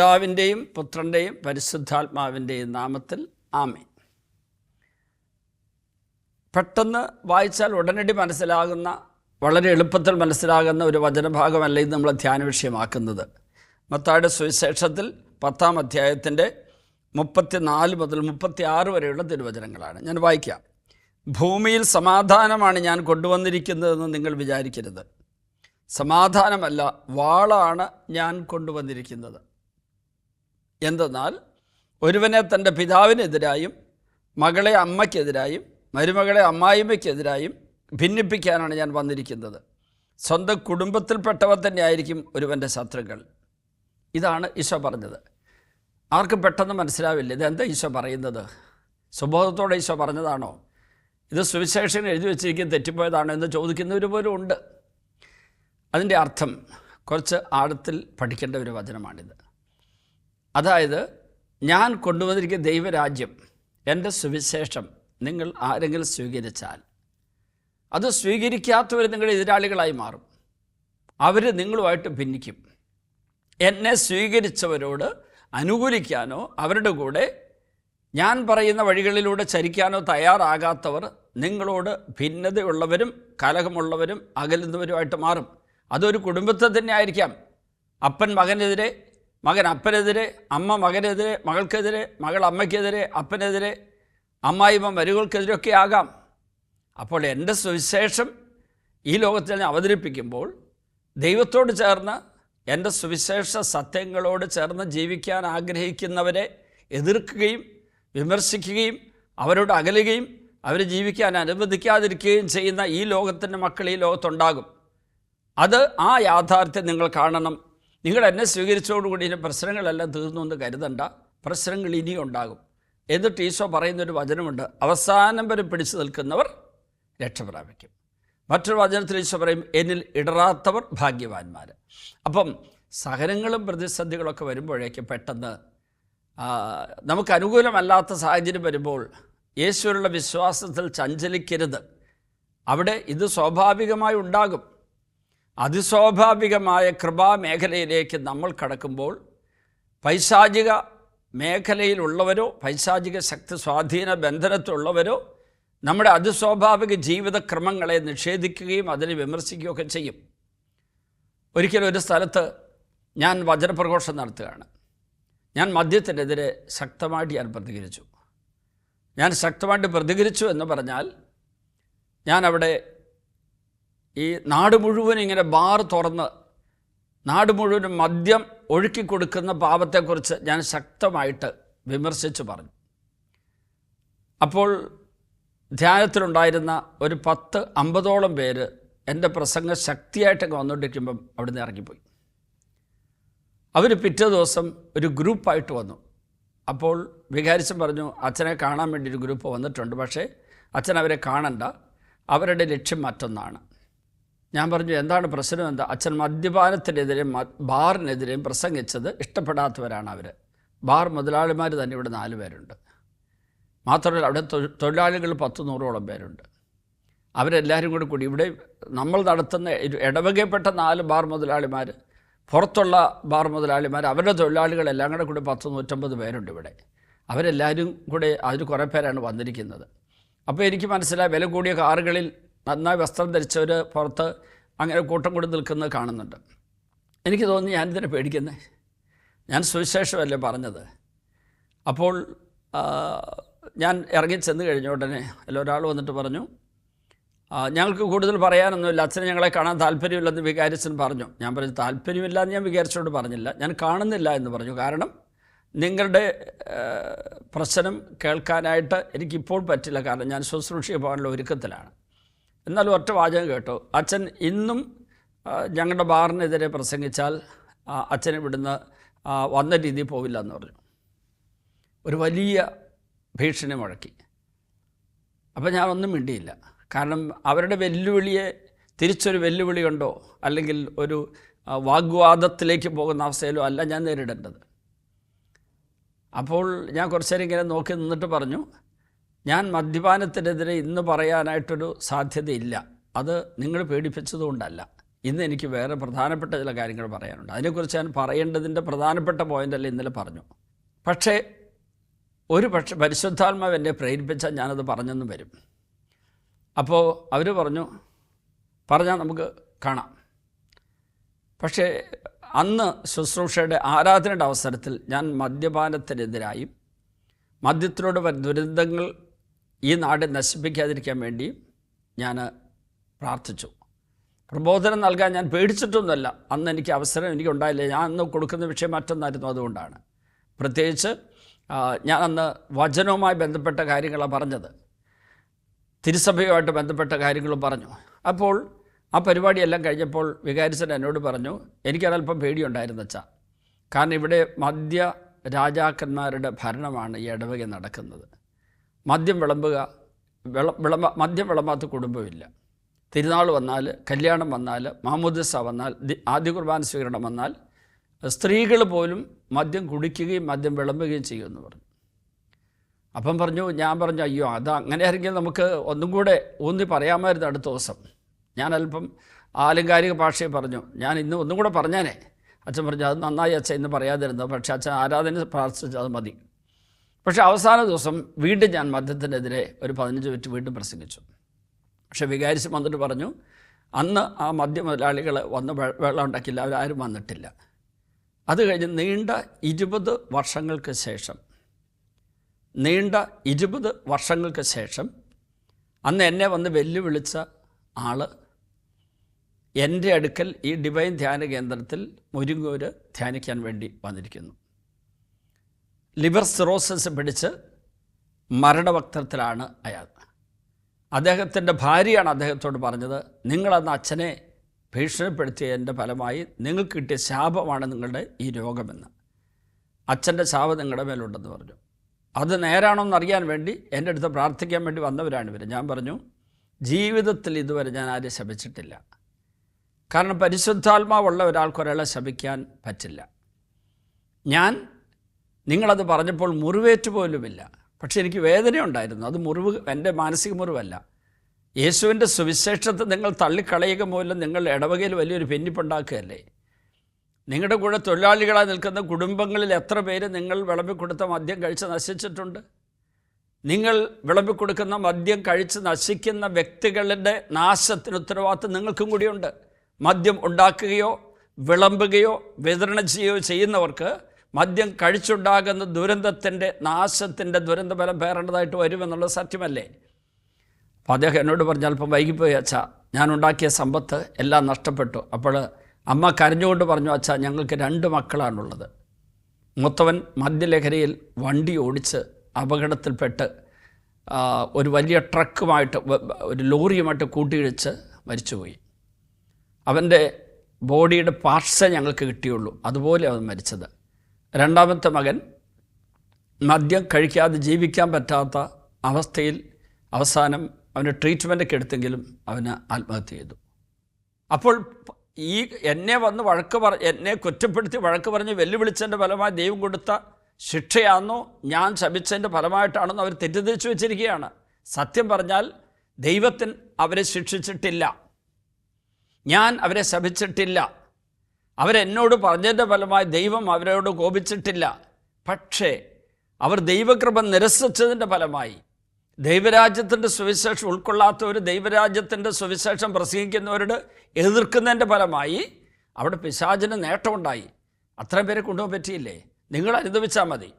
പിതാവിന്റെയും പുത്രന്റെയും പരിശുദ്ധാത്മാവിന്റെയും നാമത്തിൽ ആമേൻ. പെട്ടെന്ന് വായിച്ചാൽ ഉടനടി മനസ്സിലാകുന്ന വളരെ എളുപ്പത്തിൽ മനസ്സിലാകുന്ന ഒരു വചനഭാഗമല്ല ഇത് നമ്മൾ ധ്യാന വിഷയമാക്കുന്നത്. മത്തായുടെ സുവിശേഷത്തിൽ പത്താം അധ്യായത്തിന്റെ മുപ്പത്തിനാല് മുതൽ മുപ്പത്തി ആറ് വരെയുള്ള തിരുവചനങ്ങളാണ്. ഞാൻ വായിക്കാം. ഭൂമിയിൽ സമാധാനമാണ് ഞാൻ കൊണ്ടുവന്നിരിക്കുന്നതെന്ന് നിങ്ങൾ വിചാരിക്കരുത്. സമാധാനമല്ല വാളാണ് ഞാൻ കൊണ്ടുവന്നിരിക്കുന്നത്. എന്തെന്നാൽ ഒരുവനെ തന്റെ പിതാവിനെതിരായും മകളെ അമ്മയ്ക്കെതിരായും മരുമകളെ അമ്മായിമ്മയ്ക്കെതിരായും ഭിന്നിപ്പിക്കാനാണ് ഞാൻ വന്നിരിക്കുന്നത്. സ്വന്തം കുടുംബത്തിൽപ്പെട്ടവർ തന്നെയായിരിക്കും ഒരുവന്റെ ശത്രുക്കൾ. ഇതാണ് ഈശോ പറഞ്ഞത്. ആർക്കും പെട്ടെന്ന് മനസ്സിലാവില്ല ഇതെന്താ ഈശോ പറയുന്നത്? സുബോധത്തോടെ ഈശോ പറഞ്ഞതാണോ? ഇത് സുവിശേഷൻ എഴുതി വെച്ചിരിക്കുന്ന തെറ്റിപ്പോയതാണോ എന്ന് ചോദിക്കുന്നവർ പോലും ഉണ്ട്. അതിന്റെ അർത്ഥം കുറച്ച് ആഴത്തിൽ പഠിക്കേണ്ട ഒരു വചനമാണിത്. അതായത് ഞാൻ കൊണ്ടുവന്നിരിക്കുന്ന ദൈവരാജ്യം എന്റെ സുവിശേഷം നിങ്ങൾ ആരെങ്കിലും സ്വീകരിച്ചാൽ അത് സ്വീകരിക്കാത്തവർ നിങ്ങളുടെ എതിരാളികളായി മാറും. അവർ നിങ്ങളുമായിട്ട് ഭിന്നിക്കും. എന്നെ സ്വീകരിച്ചവരോട് അനുകൂലിക്കാനോ അവരുടെ കൂടെ ഞാൻ പറയുന്ന വഴികളിലൂടെ ചരിക്കാനോ തയ്യാറാകാത്തവർ നിങ്ങളോട് ഭിന്നതയുള്ളവരും കലഹമുള്ളവരും അകലുന്നവരുമായിട്ട് മാറും. അതൊരു കുടുംബത്തെ തന്നെ ആയിരിക്കാം. അപ്പൻ മകനെതിരെ മകൻ അപ്പനെതിരെ അമ്മ മകനെതിരെ മകൾക്കെതിരെ മകൾ അമ്മയ്ക്കെതിരെ അപ്പനെതിരെ അമ്മായിമ്മ മരുകൾക്കെതിരെയൊക്കെ ആകാം. അപ്പോൾ എന്റെ സുവിശേഷം ഈ ലോകത്തിൽ ഞാൻ അവതരിപ്പിക്കുമ്പോൾ ദൈവത്തോട് ചേർന്ന് എന്റെ സുവിശേഷ സത്യങ്ങളോട് ചേർന്ന് ജീവിക്കാൻ ആഗ്രഹിക്കുന്നവരെ എതിർക്കുകയും വിമർശിക്കുകയും അവരോട് അകലുകയും അവരെ ജീവിക്കാൻ അനുവദിക്കാതിരിക്കുകയും ചെയ്യുന്ന ഈ ലോകത്തിന്റെ മക്കൾ ഈ ലോകത്തുണ്ടാകും. അത് ആ യാഥാർത്ഥ്യം നിങ്ങൾ കാണണം. നിങ്ങൾ എന്നെ സ്വീകരിച്ചതോടുകൂടി ഇതിന്റെ പ്രശ്നങ്ങളെല്ലാം തീർന്നു എന്ന് കരുതണ്ട. പ്രശ്നങ്ങൾ ഇനിയും ഉണ്ടാകും. എന്നിട്ട് ഈശോ പറയുന്നൊരു വചനമുണ്ട്. അവസാനം വരെ പിടിച്ചു നിൽക്കുന്നവർ രക്ഷപ്രാപിക്കും മറ്റൊരു വചനത്തിൽ ഈശോ പറയും എന്നിൽ ഇടറാത്തവർ ഭാഗ്യവാന്മാർ. അപ്പം സഹനങ്ങളും പ്രതിസന്ധികളൊക്കെ വരുമ്പോഴേക്ക് പെട്ടെന്ന് നമുക്ക് അനുകൂലമല്ലാത്ത സാഹചര്യം വരുമ്പോൾ യേശുവിനുള്ള വിശ്വാസത്തിൽ ചഞ്ചലിക്കരുത്. അവിടെ ഇത് സ്വാഭാവികമായി ഉണ്ടാകും. അതിസ്വാഭാവികമായ കൃപാമേഖലയിലേക്ക് നമ്മൾ കടക്കുമ്പോൾ പൈശാചിക മേഖലയിലുള്ളവരോ പൈശാചിക ശക്തി സ്വാധീന ബന്ധനത്തിലുള്ളവരോ നമ്മുടെ അതിസ്വാഭാവിക ജീവിതക്രമങ്ങളെ നിഷേധിക്കുകയും അതിനെ വിമർശിക്കുകയൊക്കെ ചെയ്യും. ഒരിക്കലും ഒരു സ്ഥലത്ത് ഞാൻ വചനപ്രഘോഷം നടത്തുകയാണ്. ഞാൻ മദ്യത്തിനെതിരെ ശക്തമായിട്ട് ഞാൻ പ്രതികരിച്ചു. ഞാൻ ശക്തമായിട്ട് പ്രതികരിച്ചു എന്ന് പറഞ്ഞാൽ ഞാൻ അവിടെ ഈ നാട് മുഴുവൻ ഇങ്ങനെ ബാർ തുറന്ന് നാട് മുഴുവൻ മദ്യം ഒഴുക്കി കൊടുക്കുന്ന പാപത്തെക്കുറിച്ച് ഞാൻ ശക്തമായിട്ട് വിമർശിച്ചു പറഞ്ഞു. അപ്പോൾ ധ്യാനത്തിലുണ്ടായിരുന്ന ഒരു പത്ത് അമ്പതോളം പേര് എന്റെ പ്രസംഗം ശക്തിയായിട്ടൊക്കെ വന്നുകൊണ്ടിരിക്കുമ്പം അവിടുന്ന് ഇറങ്ങിപ്പോയി. അവർ പിറ്റേ ദിവസം ഒരു ഗ്രൂപ്പായിട്ട് വന്നു. അപ്പോൾ വികാരിച്ചും പറഞ്ഞു അച്ഛനെ കാണാൻ വേണ്ടി ഒരു ഗ്രൂപ്പ് വന്നിട്ടുണ്ട് പക്ഷേ അച്ഛൻ അവരെ കാണണ്ട. അവരുടെ ലക്ഷ്യം മറ്റൊന്നാണ്. ഞാൻ പറഞ്ഞു എന്താണ് പ്രശ്നം? എന്താ അച്ഛൻ മദ്യപാനത്തിനെതിരെ മ- ബാറിനെതിരെയും പ്രസംഗിച്ചത് ഇഷ്ടപ്പെടാത്തവരാണ് അവർ ബാർ മുതലാളിമാർ തന്നെ ഇവിടെ നാല് പേരുണ്ട്. മാത്രമല്ല അവിടെ തൊഴിലാളികൾ പത്ത് നൂറോളം പേരുണ്ട്. അവരെല്ലാവരും കൂടി കൂടി ഇവിടെ നമ്മൾ നടത്തുന്ന ഇടവകപ്പെട്ട നാല് ബാർ മുതലാളിമാർ പുറത്തുള്ള ബാർ മുതലാളിമാർ അവരുടെ തൊഴിലാളികളെല്ലാം കൂടെ കൂടി പത്ത് നൂറ്റമ്പത് പേരുണ്ട് ഇവിടെ. അവരെല്ലാവരും കൂടെ അതിൽ കുറേ പേരാണ് വന്നിരിക്കുന്നത്. അപ്പോൾ എനിക്ക് മനസ്സിലായി വില കൂടിയ കാറുകളിൽ നന്നായി വസ്ത്രം ധരിച്ചവർ പുറത്ത് അങ്ങനെ കൂട്ടം കൂടി നിൽക്കുന്നത് കാണുന്നുണ്ട്. എനിക്ക് തോന്നി ഞാനിതിനെ പേടിക്കുന്നത് ഞാൻ സുവിശേഷമല്ലേ പറഞ്ഞത്? അപ്പോൾ ഞാൻ ഇറങ്ങി ചെന്ന് കഴിഞ്ഞ ഉടനെ അല്ല ഒരാൾ വന്നിട്ട് പറഞ്ഞു ഞങ്ങൾക്ക് കൂടുതൽ പറയാനൊന്നുമില്ല. അച്ഛനെ ഞങ്ങളെ കാണാൻ താല്പര്യമില്ലെന്ന് വികാരിച്ചൻ പറഞ്ഞു. ഞാൻ പറഞ്ഞു താല്പര്യമില്ല എന്ന് ഞാൻ വികാരിച്ചോട് പറഞ്ഞില്ല. ഞാൻ കാണുന്നില്ല എന്ന് പറഞ്ഞു. കാരണം നിങ്ങളുടെ പ്രശ്നം കേൾക്കാനായിട്ട് എനിക്കിപ്പോൾ പറ്റില്ല. കാരണം ഞാൻ ശുശ്രൂഷയ്ക്ക് പോകാനുള്ള ഒരുക്കത്തിലാണ്. എന്നാലും ഒറ്റ വാചകം കേട്ടു. അച്ഛൻ ഇന്നും ഞങ്ങളുടെ ബാറിനെതിരെ പ്രസംഗിച്ചാൽ അച്ഛൻ ഇവിടുന്ന് വന്ന രീതിയിൽ പോവില്ല എന്ന് പറഞ്ഞു. ഒരു വലിയ ഭീഷണി മുഴക്കി. അപ്പോൾ ഞാൻ ഒന്നും മിണ്ടിയില്ല. കാരണം അവരുടെ വെല്ലുവിളിയെ തിരിച്ചൊരു വെല്ലുവിളി കണ്ടോ? അല്ലെങ്കിൽ ഒരു വാഗ്വാദത്തിലേക്ക് പോകുന്ന അവസ്ഥയിലോ അല്ല ഞാൻ നേരിടേണ്ടത്. അപ്പോൾ ഞാൻ കുറച്ചേരം ഇങ്ങനെ നോക്കി നിന്നിട്ട് പറഞ്ഞു ഞാൻ മദ്യപാനത്തിനെതിരെ ഇന്ന് പറയാനായിട്ടൊരു സാധ്യതയില്ല. അത് നിങ്ങൾ പേടിപ്പിച്ചതുകൊണ്ടല്ല. ഇന്ന് എനിക്ക് വേറെ പ്രധാനപ്പെട്ട ചില കാര്യങ്ങൾ പറയാനുണ്ട്. അതിനെക്കുറിച്ച് ഞാൻ പറയേണ്ടതിന്റെ പ്രധാനപ്പെട്ട പോയിന്റല്ല ഇന്നലെ പറഞ്ഞു. പക്ഷേ ഒരു പക്ഷെ പരിശുദ്ധാത്മാവ് എന്നെ പ്രേരിപ്പിച്ചാൽ ഞാനത് പറഞ്ഞെന്ന് വരും. അപ്പോൾ അവർ പറഞ്ഞു പറഞ്ഞാൽ നമുക്ക് കാണാം. പക്ഷേ അന്ന് ശുശ്രൂഷയുടെ ആരാധനയുടെ അവസരത്തിൽ ഞാൻ മദ്യപാനത്തിനെതിരായും മദ്യത്തിനോട് ദുരന്തങ്ങൾ ഈ നാട് നശിപ്പിക്കാതിരിക്കാൻ വേണ്ടി ഞാൻ പ്രാർത്ഥിച്ചു. പ്രബോധനം നൽകാൻ ഞാൻ പേടിച്ചിട്ടൊന്നുമല്ല. അന്ന് എനിക്ക് അവസരം എനിക്ക് ഉണ്ടായില്ല ഞാൻ അന്ന് കൊടുക്കുന്ന വിഷയം മറ്റൊന്നായിരുന്നു അതുകൊണ്ടാണ്. പ്രത്യേകിച്ച് ഞാൻ അന്ന് വചനവുമായി ബന്ധപ്പെട്ട കാര്യങ്ങളാണ് പറഞ്ഞത്. തിരുസഭയുമായിട്ട് ബന്ധപ്പെട്ട കാര്യങ്ങളും പറഞ്ഞു. അപ്പോൾ ആ പരിപാടിയെല്ലാം കഴിഞ്ഞപ്പോൾ വികാരിച്ചൻ എന്നോട് പറഞ്ഞു എനിക്കതല്പം പേടിയുണ്ടായിരുന്നു അച്ഛാ. കാരണം ഇവിടെ മധ്യ രാജാക്കന്മാരുടെ ഭരണമാണ് ഈ ഇടവക നടക്കുന്നത്. മദ്യം വിളമ്പുക വിള വിളമ്പ മദ്യം വിളമ്പാത്ത കുടുംബമില്ല. തിരുനാൾ വന്നാൽ കല്യാണം വന്നാൽ മാമോദിസ വന്നാൽ ആദ്യ കുർബാന സ്വീകരണം വന്നാൽ സ്ത്രീകൾ പോലും മദ്യം കുടിക്കുകയും മദ്യം വിളമ്പുകയും ചെയ്യുമെന്ന് പറഞ്ഞു. അപ്പം പറഞ്ഞു ഞാൻ പറഞ്ഞു അയ്യോ അത് അങ്ങനെ ആയിരിക്കും നമുക്ക് ഒന്നും കൂടെ ഊന്നി പറയാമായിരുന്നു അടുത്ത ദിവസം. ഞാൻ അല്പം ആലങ്കാരിക ഭാഷയെ പറഞ്ഞു ഞാൻ ഇന്ന് ഒന്നും കൂടെ പറഞ്ഞേനെ. അച്ഛൻ പറഞ്ഞു അത് നന്നായി അച്ഛൻ ഇന്ന് പറയാതിരുന്നത് പക്ഷേ അച്ഛൻ ആരാധന പ്രാർത്ഥിച്ചത് അത് മതി. പക്ഷേ അവസാന ദിവസം വീണ്ടും ഞാൻ മദ്യത്തിനെതിരെ ഒരു പതിനഞ്ച് മിനിറ്റ് വീണ്ടും പ്രസംഗിച്ചു. പക്ഷേ വികാരിച്ച് വന്നിട്ട് പറഞ്ഞു അന്ന് ആ മദ്യ മുതലാളികൾ വന്ന് വെള്ളം ഉണ്ടാക്കില്ല അവരാരും വന്നിട്ടില്ല. അത് കഴിഞ്ഞ് നീണ്ട ഇരുപത് വർഷങ്ങൾക്ക് ശേഷം നീണ്ട ഇരുപത് വർഷങ്ങൾക്ക് ശേഷം അന്ന് എന്നെ വന്ന് വെല്ലുവിളിച്ച ആൾ എന്റെ അടുക്കൽ ഈ ഡിവൈൻ ധ്യാന കേന്ദ്രത്തിൽ മുരിങ്ങൂര് ധ്യാനിക്കാൻ വേണ്ടി വന്നിരിക്കുന്നു. ലിവർ സിറോസിസ് പിടിച്ച് മരണവക്തത്തിലാണ് അയാൾ. അദ്ദേഹത്തിന്റെ ഭാര്യയാണ് അദ്ദേഹത്തോട് പറഞ്ഞത് നിങ്ങളന്ന് അച്ഛനെ ഭീഷണിപ്പെടുത്തിയതിന്റെ ഫലമായി നിങ്ങൾക്ക് കിട്ടിയ ശാപമാണ് നിങ്ങളുടെ ഈ രോഗമെന്ന്. അച്ഛന്റെ ശാപം നിങ്ങളുടെ മേലുണ്ടെന്ന് പറഞ്ഞു. അത് നേരാണോന്ന് അറിയാൻ വേണ്ടി എന്റെ അടുത്ത് പ്രാർത്ഥിക്കാൻ വേണ്ടി വന്നവരാണ് ഇവർ ഞാൻ പറഞ്ഞു ജീവിതത്തിൽ ഇതുവരെ ഞാൻ ആരെയും ശപിച്ചിട്ടില്ല. കാരണം പരിശുദ്ധാത്മാവുള്ള ഒരാൾക്ക് ഒരാളെ ശപിക്കാൻ പറ്റില്ല. ഞാൻ നിങ്ങളത് പറഞ്ഞപ്പോൾ മുറിവേറ്റ് പോലുമില്ല. പക്ഷേ എനിക്ക് വേദനയുണ്ടായിരുന്നു അത് മുറിവ് എന്റെ മാനസിക മുറിവല്ല. യേശുവിന്റെ സുവിശേഷത്തെ നിങ്ങൾ തള്ളിക്കളയുക മൂലം നിങ്ങൾ ഇടവകയിൽ വലിയൊരു ഭിന്നിപ്പുണ്ടാക്കുകയല്ലേ? നിങ്ങളുടെ കൂടെ തൊഴിലാളികളായി നിൽക്കുന്ന കുടുംബങ്ങളിൽ എത്ര പേര് നിങ്ങൾ വിളമ്പിക്കൊടുത്ത മദ്യം കഴിച്ച് നശിച്ചിട്ടുണ്ട്? നിങ്ങൾ വിളമ്പിക്കൊടുക്കുന്ന മദ്യം കഴിച്ച് നശിക്കുന്ന വ്യക്തികളുടെ നാശത്തിന് ഉത്തരവാദിത്വം നിങ്ങൾക്കും കൂടിയുണ്ട്. മദ്യം ഉണ്ടാക്കുകയോ വിളമ്പുകയോ വിതരണം ചെയ്യുകയോ ചെയ്യുന്നവർക്ക് മദ്യം കഴിച്ചുണ്ടാകുന്ന ദുരന്തത്തിന്റെ നാശത്തിന്റെ ദുരന്തഫലം പേറേണ്ടതായിട്ട് വരുമെന്നുള്ളത് സത്യമല്ലേ? അപ്പോൾ അദ്ദേഹം എന്നോട് പറഞ്ഞു അല്പം വൈകിപ്പോയി അച്ഛാ ഞാൻ ഉണ്ടാക്കിയ സമ്പത്ത് എല്ലാം നഷ്ടപ്പെട്ടു. അപ്പോൾ അമ്മ കരഞ്ഞുകൊണ്ട് പറഞ്ഞു അച്ഛാ ഞങ്ങൾക്ക് രണ്ട് മക്കളാണുള്ളത്. മൂത്തവൻ മദ്യലഹരിയിൽ വണ്ടി ഓടിച്ച് അപകടത്തിൽപ്പെട്ട് ഒരു വലിയ ട്രക്കുമായിട്ട് ഒരു ലോറിയുമായിട്ട് കൂട്ടിയിടിച്ച് മരിച്ചുപോയി. അവന്റെ ബോഡിയുടെ പാർട്സേ ഞങ്ങൾക്ക് കിട്ടിയുള്ളൂ. അതുപോലെ അവൻ മരിച്ചത്. രണ്ടാമത്തെ മകൻ മദ്യം കഴിക്കാതെ ജീവിക്കാൻ പറ്റാത്ത അവസ്ഥയിൽ അവസാനം അവന് ട്രീറ്റ്മെന്റൊക്കെ എടുത്തെങ്കിലും അവന് ആത്മഹത്യ ചെയ്തു. അപ്പോൾ ഈ എന്നെ വന്ന് വഴക്ക് പറ എന്നെ കുറ്റപ്പെടുത്തി വഴക്ക് പറഞ്ഞ് വെല്ലുവിളിച്ചതിന്റെ ഫലമായി ദൈവം കൊടുത്ത ശിക്ഷയാണെന്നോ ഞാൻ ശപിച്ചതിന്റെ ഫലമായിട്ടാണെന്നോ അവർ തെറ്റിദ്ധരിച്ചു വെച്ചിരിക്കുകയാണ്. സത്യം പറഞ്ഞാൽ ദൈവത്തിന് അവരെ ശിക്ഷിച്ചിട്ടില്ല. ഞാൻ അവരെ ശപിച്ചിട്ടില്ല. അവരെന്നോട് പറഞ്ഞതിന്റെ ഫലമായി ദൈവം അവരോട് കോപിച്ചിട്ടില്ല. പക്ഷേ അവർ ദൈവകൃപ നിരസിച്ചതിന്റെ ഫലമായി. ദൈവരാജ്യത്തിന്റെ സുവിശേഷം ഉൾക്കൊള്ളാത്ത ഒരു ദൈവരാജ്യത്തിന്റെ സുവിശേഷം പ്രസംഗിക്കുന്നവരോട് എതിർക്കുന്നതിന്റെ ഫലമായി അവിടെ പിശാചിന് നേട്ടമുണ്ടായി. അത്രയും പേരെ കൊണ്ടുപോകാൻ പറ്റിയില്ലേ? നിങ്ങൾ അനുഭവിച്ചാൽ മതി.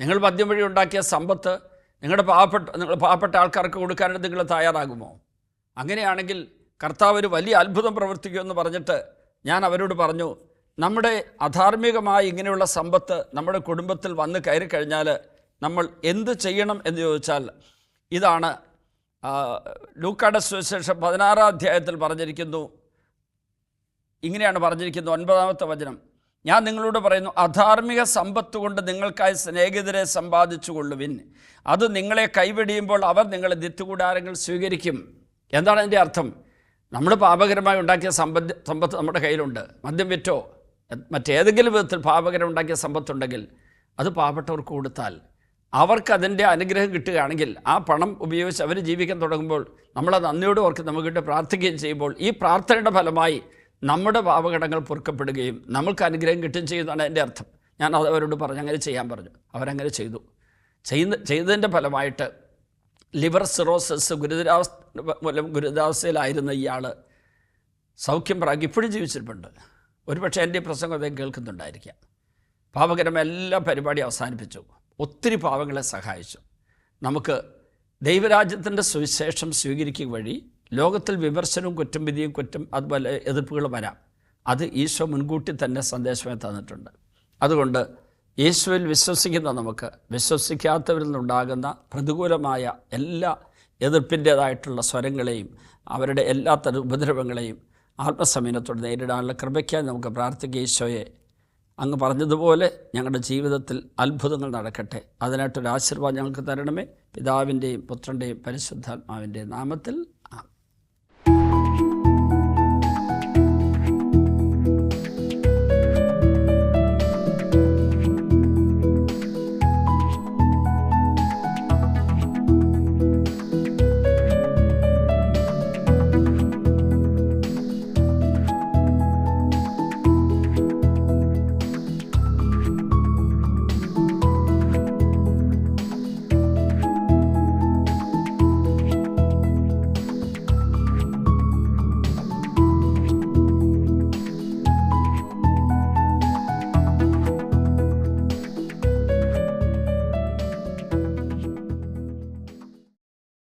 നിങ്ങൾ മദ്യം വഴി ഉണ്ടാക്കിയ സമ്പത്ത് നിങ്ങളുടെ പാവപ്പെട്ട നിങ്ങൾ പാവപ്പെട്ട ആൾക്കാർക്ക് കൊടുക്കാനായിട്ട് നിങ്ങൾ തയ്യാറാകുമോ? അങ്ങനെയാണെങ്കിൽ കർത്താവ് ഒരു വലിയ അത്ഭുതം പ്രവർത്തിക്കുമെന്ന് പറഞ്ഞിട്ട് ഞാൻ അവരോട് പറഞ്ഞു നമ്മുടെ അധാർമികമായ ഇങ്ങനെയുള്ള സമ്പത്ത് നമ്മുടെ കുടുംബത്തിൽ വന്ന് കയറി കഴിഞ്ഞാൽ നമ്മൾ എന്ത് ചെയ്യണം എന്ന് ചോദിച്ചാൽ ഇതാണ് ലൂക്കാട സുവിശേഷം പതിനാറാം അധ്യായത്തിൽ പറഞ്ഞിരിക്കുന്നു. ഇങ്ങനെയാണ് പറഞ്ഞിരിക്കുന്നത് ഒൻപതാമത്തെ വചനം. ഞാൻ നിങ്ങളോട് പറയുന്നു അധാർമിക സമ്പത്ത് കൊണ്ട് നിങ്ങൾക്കായി സ്നേഹിതരെ സമ്പാദിച്ചു കൊള്ളുവിൻ അത് നിങ്ങളെ കൈവെടിയുമ്പോൾ അവർ നിങ്ങളെ ദിത്തുകൂടാരങ്ങൾ സ്വീകരിക്കും. എന്താണ് എന്റെ അർത്ഥം? നമ്മൾ പാപകരമായി ഉണ്ടാക്കിയ സമ്പത്ത് സമ്പത്ത് നമ്മുടെ കയ്യിലുണ്ട്. മദ്യം വിറ്റോ? മറ്റേതെങ്കിലും വിധത്തിൽ പാപകരം ഉണ്ടാക്കിയ സമ്പത്തുണ്ടെങ്കിൽ അത് പാവപ്പെട്ടവർക്ക് കൊടുത്താൽ അവർക്ക് അതിന്റെ അനുഗ്രഹം കിട്ടുകയാണെങ്കിൽ ആ പണം ഉപയോഗിച്ച് അവർ ജീവിക്കാൻ തുടങ്ങുമ്പോൾ നമ്മളത് നന്ദിയോട് ഓർക്ക് നമുക്ക് വേണ്ടി പ്രാർത്ഥിക്കുകയും ചെയ്യുമ്പോൾ ഈ പ്രാർത്ഥനയുടെ ഫലമായി നമ്മുടെ പാപകടങ്ങൾ പൊറുക്കപ്പെടുകയും നമുക്ക് അനുഗ്രഹം കിട്ടുകയും ചെയ്യുന്നതാണ് എന്റെ അർത്ഥം. ഞാൻ അത് അവരോട് പറഞ്ഞു അങ്ങനെ ചെയ്യാൻ പറഞ്ഞു. അവരങ്ങനെ ചെയ്തു. ചെയ്യുന്ന ചെയ്തതിന്റെ ഫലമായിട്ട് ലിവർ സിറോസിസ് ഗുരുതരാവസ്ഥ മൂലം ഗുരുതരാവസ്ഥയിലായിരുന്ന ഇയാൾ സൗഖ്യം പ്രാഗ് ഇപ്പോഴും ജീവിച്ചിട്ടുണ്ട്. ഒരുപക്ഷെ എന്റെ പ്രസംഗം അദ്ദേഹം കേൾക്കുന്നുണ്ടായിരിക്കാം. പാപകരം എല്ലാ പരിപാടിയും അവസാനിപ്പിച്ചു. ഒത്തിരി പാവങ്ങളെ സഹായിച്ചു. നമുക്ക് ദൈവരാജ്യത്തിന്റെ സുവിശേഷം സ്വീകരിക്കുക വഴി ലോകത്തിൽ വിമർശനവും കുറ്റം വിധിയും കുറ്റം അതുപോലെ എതിർപ്പുകൾ വരാം. അത് ഈശോ മുൻകൂട്ടി തന്നെ സന്ദേശമായി തന്നിട്ടുണ്ട്. അതുകൊണ്ട് യേശുവിൽ വിശ്വസിക്കുന്ന നമുക്ക് വിശ്വസിക്കാത്തവരിൽ നിന്നുണ്ടാകുന്ന പ്രതികൂലമായ എല്ലാ എതിർപ്പിന്റേതായിട്ടുള്ള സ്വരങ്ങളെയും അവരുടെ എല്ലാ തരം ഉപദ്രവങ്ങളെയും ആത്മസമീനത്തോടെ നേരിടാനുള്ള കൃപയ്ക്കായി നമുക്ക് പ്രാർത്ഥിക്കുക ഈശോയെ അങ്ങ് പറഞ്ഞതുപോലെ ഞങ്ങളുടെ ജീവിതത്തിൽ അത്ഭുതങ്ങൾ നടക്കട്ടെ. അതിനായിട്ടൊരു ആശീർവാദം ഞങ്ങൾക്ക് തരണമേ. പിതാവിന്റെയും പുത്രന്റെയും പരിശുദ്ധാത്മാവിന്റെയും നാമത്തിൽ